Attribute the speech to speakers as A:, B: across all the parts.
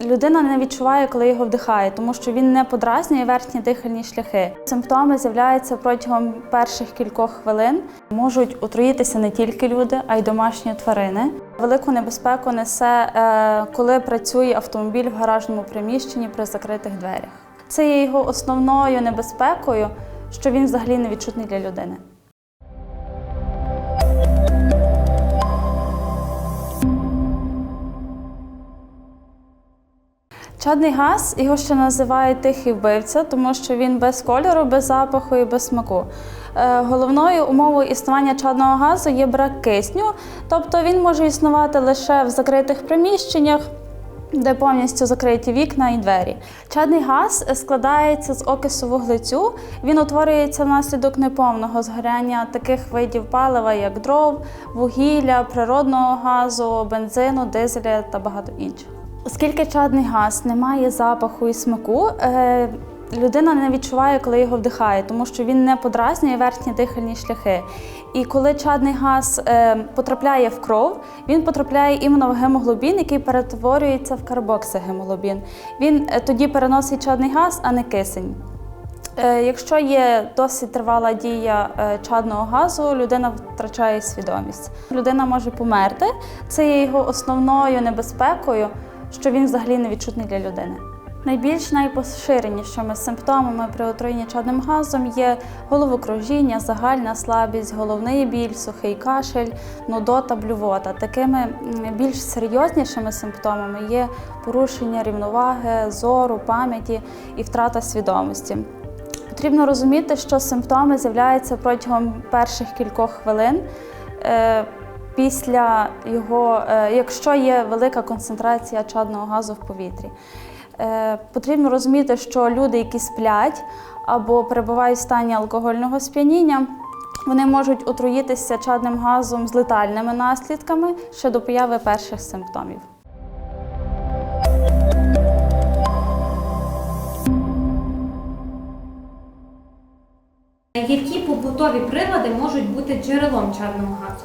A: Людина не відчуває, коли його вдихає, тому що він не подразнює верхні дихальні шляхи. Симптоми з'являються протягом перших кількох хвилин. Можуть отруїтися не тільки люди, а й домашні тварини. Велику небезпеку несе, е, коли працює автомобіль в гаражному приміщенні при закритих дверях. Це є його основною небезпекою, що він взагалі не відчутний для людини. Чадний газ його ще називають тихий вбивця, тому що він без кольору, без запаху і без смаку. Е, Головною умовою існування чадного газу є брак кисню, тобто він може існувати лише в закритих приміщеннях, де повністю закриті вікна і двері. Чадний газ складається з окису вуглецю. Він утворюється внаслідок неповного згоряння таких видів палива, як дров, вугілля, природного газу, бензину, дизеля та багато інших. Оскільки чадний газ не має запаху і смаку, е, людина не відчуває, коли його вдихає, тому що він не подразнює верхні дихальні шляхи. І коли чадний газ е, потрапляє в кров, він потрапляє іменно в гемоглобін, який перетворюється в карбоксигемоглобін. Він е, тоді переносить чадний газ, а не кисень. Якщо є досить тривала дія чадного газу, людина втрачає свідомість. Людина може померти. Це є його основною небезпекою, що він взагалі не відчутний для людини. Найбільш найпоширенішими симптомами при отруєнні чадним газом є головокружіння, загальна слабість, головний біль, сухий кашель, нудота, блювота. Такими більш серйознішими симптомами є порушення рівноваги, зору, пам'яті і втрата свідомості. Потрібно розуміти, що симптоми з'являються протягом перших кількох хвилин. Після його, е, якщо є велика концентрація чадного газу в повітрі, Е, потрібно розуміти, що люди, які сплять або перебувають в стані алкогольного сп'яніння, вони можуть отруїтися чадним газом з летальними наслідками ще до появи перших симптомів.
B: Які побутові прилади можуть бути джерелом чадного газу?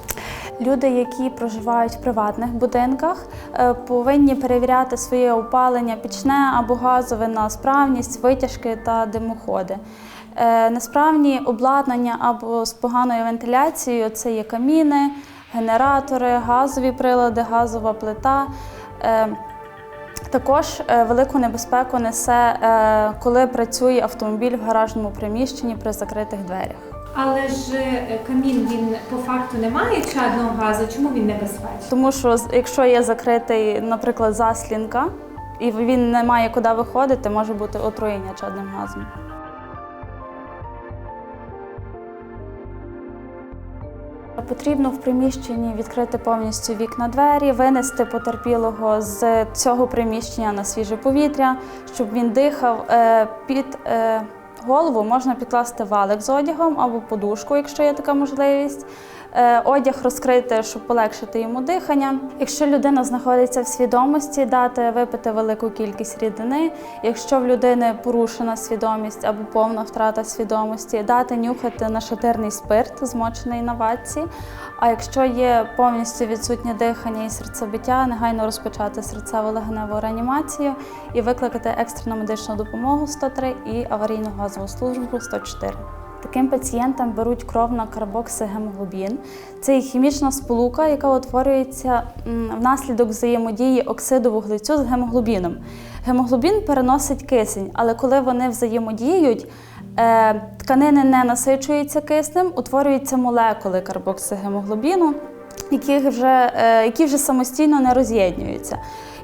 A: Люди, які проживають в приватних будинках, е, повинні перевіряти своє опалення пічне або газове на справність, витяжки та димоходи. Е, Несправні обладнання або з поганою вентиляцією це є каміни, генератори, газові прилади, газова плита. Е, Також велику небезпеку несе, коли працює автомобіль в гаражному приміщенні при закритих дверях.
B: Але ж е, камін він по факту не має чадного газу. Чому він небезпечний?
A: Тому що якщо є закритий, наприклад, заслінка, і він не має куди виходити, може бути отруєння чадним газом. Потрібно в приміщенні відкрити повністю вікна двері, винести потерпілого з цього приміщення на свіже повітря, щоб він дихав. Е, Під е, голову можна підкласти валик з одягом або подушку, якщо є така можливість. Е, Одяг розкрити, щоб полегшити йому дихання. Якщо людина знаходиться в свідомості, дати випити велику кількість рідини. Якщо в людини порушена свідомість або повна втрата свідомості, дати нюхати нашатирний спирт, змочений на ватці. А якщо є повністю відсутнє дихання і серцебиття, негайно розпочати серцево-легеневу реанімацію і викликати екстрену медичну допомогу 103 і аварійну газову службу 104. Таким пацієнтам беруть кров на карбоксигемоглобін. Це є хімічна сполука, яка утворюється внаслідок взаємодії оксиду вуглецю з гемоглобіном. Гемоглобін переносить кисень, але коли вони взаємодіють, е, тканини не насичуються киснем, утворюються молекули карбоксигемоглобіну, які вже, е, які вже самостійно не роз'єднуються.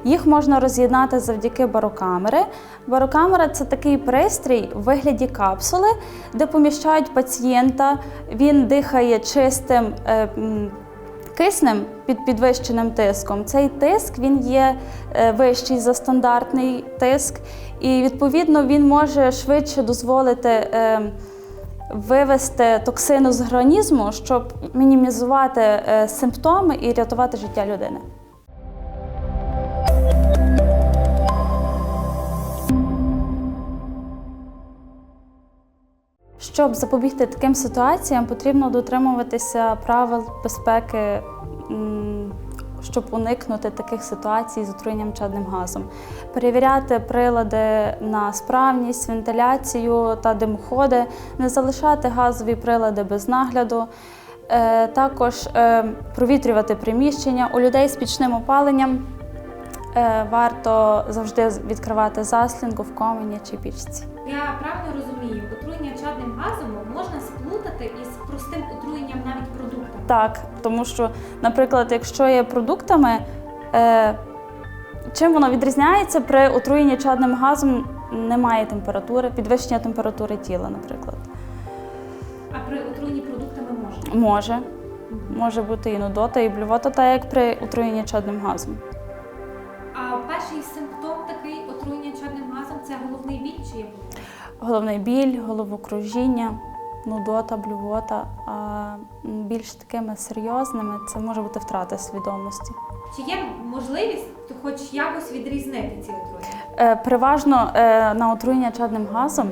A: Їх можна роз'єднати завдяки барокамери. Барокамера це такий пристрій в вигляді капсули, де поміщають пацієнта. Він дихає чистим е, киснем під підвищеним тиском. Цей тиск він є е, вищий за стандартний тиск, і відповідно він може швидше дозволити. е, Вивести токсину з організму, щоб мінімізувати симптоми і рятувати життя людини. Щоб запобігти таким ситуаціям, потрібно дотримуватися правил безпеки щоб уникнути таких ситуацій з отруєнням чадним газом. Перевіряти прилади на справність, вентиляцію та димоходи, не залишати газові прилади без нагляду. Е, Також е, провітрювати приміщення у людей з пічним опаленням. Е, Варто завжди відкривати заслінку в комені чи пічці.
B: Я правильно розумію, отруєння чадним газом можна сплутати із простим отруєнням навіть продуктами.
A: Так, тому що, наприклад, якщо є продуктами, е, чим воно відрізняється при отруєнні чадним газом, немає температури, підвищення температури тіла, наприклад.
B: А при отруєнні продуктами можна.
A: Може, може бути і нудота, і блювота, так як при отруєнні чадним газом.
B: Перший симптом такий отруєння чадним газом це головний біль чи є?
A: Головний біль, головокружіння, нудота, блювота. А більш такими серйозними це може бути втрата свідомості.
B: Чи є можливість хоч якось відрізнити ці отруєння?
A: Е, Переважно е, на отруєння чадним газом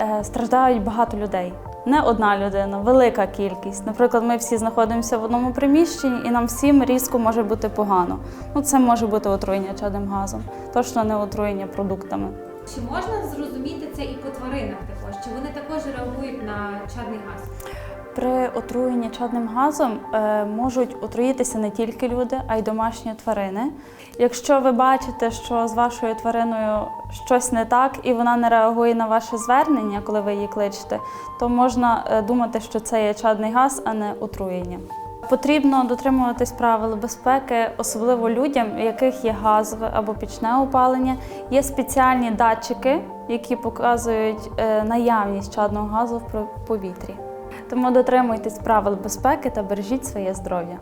A: е, страждають багато людей. Не одна людина, велика кількість. Наприклад, ми всі знаходимося в одному приміщенні, і нам всім різко може бути погано. Ну, це може бути отруєння чадним газом, точно не отруєння продуктами.
B: Чи можна зрозуміти це і по тваринах також? Чи вони також реагують на чадний газ?
A: При отруєнні чадним газом е, можуть отруїтися не тільки люди, а й домашні тварини. Якщо ви бачите, що з вашою твариною щось не так і вона не реагує на ваше звернення, коли ви її кличете, то можна е, думати, що це є чадний газ, а не отруєння. Потрібно дотримуватись правил безпеки, особливо людям, у яких є газове або пічне опалення. Є спеціальні датчики, які показують е, наявність чадного газу в повітрі. Тому дотримуйтесь правил безпеки та бережіть своє здоров'я.